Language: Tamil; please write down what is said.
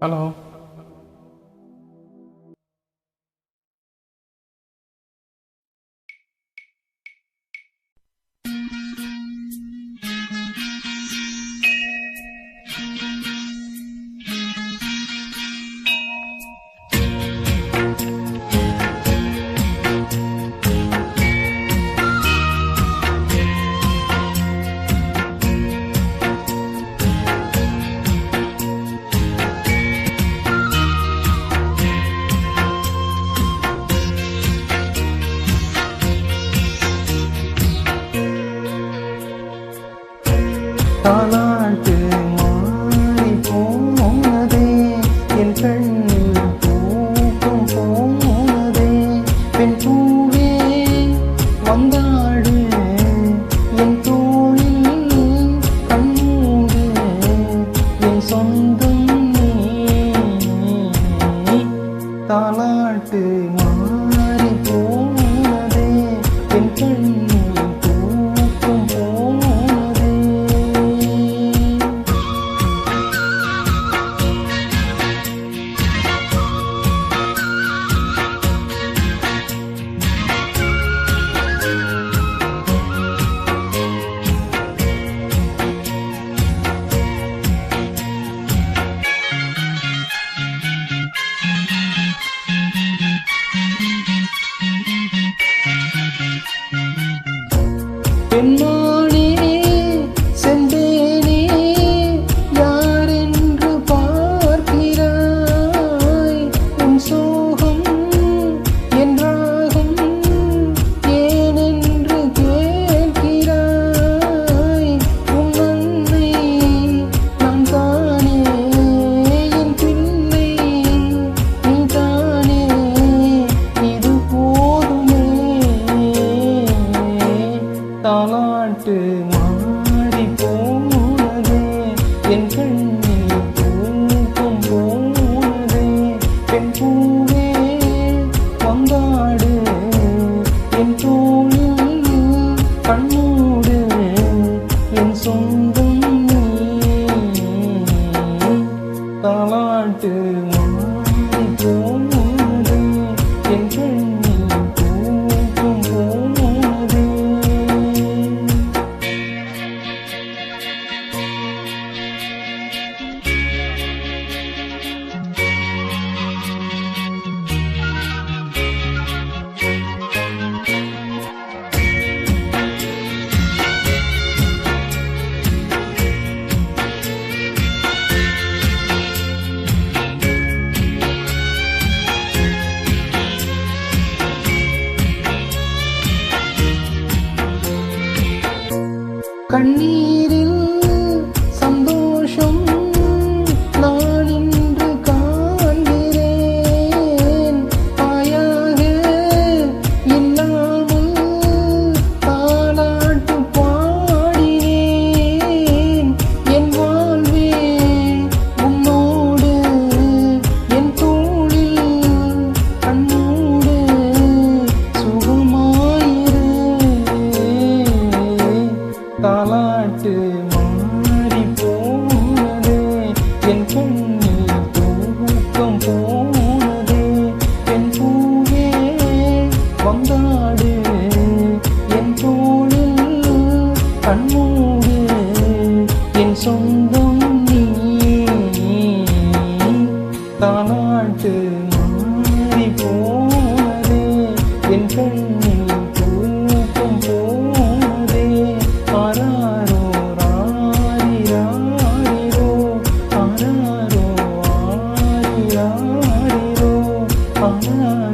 Hello. தாலாட்டு தாலாட்டு மாறி போனதே என் கண்ணில் தூக்கம் போனதே பெண் பூவே வந்தாடு என் தோழில் கண்ணூடு என் சொந்தம் நீ. தாலாட்டு மாறி போனதே என் கண்ணில் கண்ணீரில் என் கண்ணில் தூக்கம் போனதே. என் பூவே வந்தாடு. என் தோளில் கண்ணோடு என் சொந்தம் நீ. தானாட்டு 啊。